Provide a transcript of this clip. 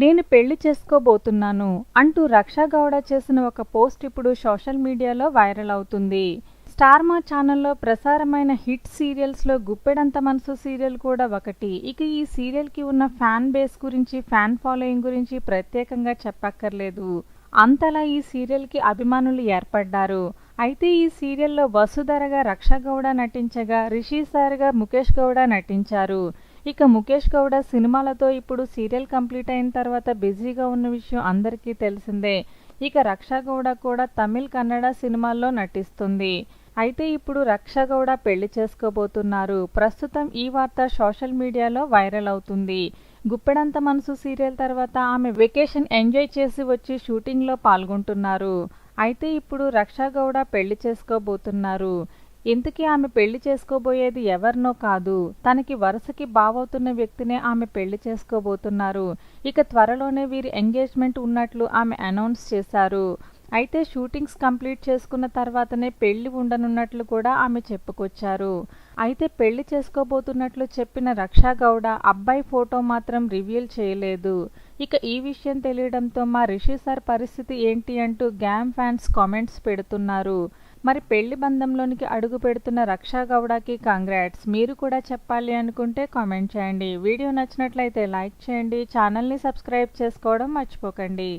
నేను పెళ్ళి చేసుకోబోతున్నాను అంటూ రక్షా గౌడ చేసిన ఒక పోస్ట్ ఇప్పుడు సోషల్ మీడియాలో వైరల్ అవుతుంది. స్టార్ మా ఛానల్లో ప్రసారమైన హిట్ సీరియల్స్లో గుప్పెడంత మనసు సీరియల్ కూడా ఒకటి. ఇక ఈ సీరియల్కి ఉన్న ఫ్యాన్ బేస్ గురించి ఫ్యాన్ ఫాలోయింగ్ గురించి ప్రత్యేకంగా చెప్పక్కర్లేదు. అంతలా ఈ సీరియల్కి అభిమానులు ఏర్పడ్డారు. అయితే ఈ సీరియల్లో వసుధరగా రక్ష గౌడ నటించగా రిషి సార్గా ముఖేష్ గౌడ నటించారు. ఇక ముఖేష్ గౌడ సినిమాలతో ఇప్పుడు సీరియల్ కంప్లీట్ అయిన తర్వాత బిజీగా ఉన్న విషయం అందరికీ తెలిసిందే. ఇక రక్షా గౌడ కూడా తమిళ్ కన్నడ సినిమాల్లో నటిస్తుంది. అయితే ఇప్పుడు రక్ష గౌడ పెళ్ళి చేసుకోబోతున్నారు. ప్రస్తుతం ఈ వార్త సోషల్ మీడియాలో వైరల్ అవుతుంది. గుప్పెడంత మనసు సీరియల్ తర్వాత ఆమె వెకేషన్ ఎంజాయ్ చేసి వచ్చి షూటింగ్లో పాల్గొంటున్నారు. అయితే ఇప్పుడు రక్షా గౌడ పెళ్ళి చేసుకోబోతున్నారు. ఇంతకీ ఆమె పెళ్ళి చేసుకోబోయేది ఎవరినో కాదు తనకి వరుసకి బావవుతున్న వ్యక్తినే ఆమె పెళ్ళి చేసుకోబోతున్నారు. ఇక త్వరలోనే వీరి ఎంగేజ్మెంట్ ఉన్నట్లు ఆమె అనౌన్స్ చేశారు. అయితే షూటింగ్స్ కంప్లీట్ చేసుకున్న తర్వాతనే పెళ్ళి ఉండనున్నట్లు కూడా ఆమె చెప్పుకొచ్చారు. అయితే పెళ్ళి చేసుకోబోతున్నట్లు చెప్పిన రక్షా గౌడ అబ్బాయి ఫోటో మాత్రం రివీల్ చేయలేదు. ఇక ఈ విషయం తెలియడంతో మా రిషి సార్ పరిస్థితి ఏంటి అంటూ గ్యామ్ ఫ్యాన్స్ కామెంట్స్ పెడుతున్నారు. మరి పెళ్ళి బంధంలోనికి అడుగు పెడుతున్న రక్షా గౌడకి కాంగ్రాట్స్. మీరు కూడా చెప్పాలి అనుకుంటే కామెంట్ చేయండి. వీడియో నచ్చినట్లయితే లైక్ చేయండి. ఛానల్ని సబ్స్క్రైబ్ చేసుకోవడం మర్చిపోకండి.